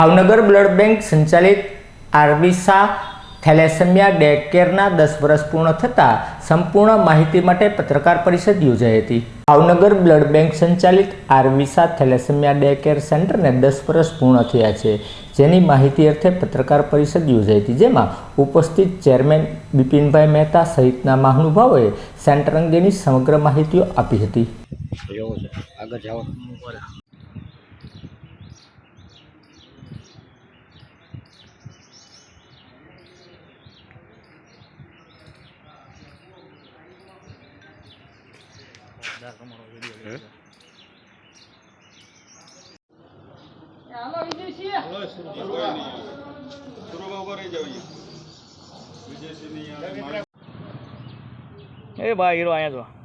Bhavnagar blood bank સંચાલિત આરબીસા thalassemia day કેરના દસ વર્ષ પૂર્ણ થતાં સંપૂર્ણ માહિતી માટે પત્રકાર પરિષદ યોજાઈ હતી. ભાવનગર બ્લડ બેંક સંચાલિત આરબીસા થેલેસેમિયા ડે કેર સેન્ટરને દસ વર્ષ પૂર્ણ થયા છે. જેની માહિતી અર્થે પત્રકાર પરિષદ યોજાઈ હતી. જેમાં ઉપસ્થિત ચેરમેન બિપિનભાઈ મહેતા સહિતના મહાનુભાવોએ સેન્ટર અંગેની સમગ્ર માહિતીઓ આપી હતી. એ ભાઈ હીરો અહીંયા જો.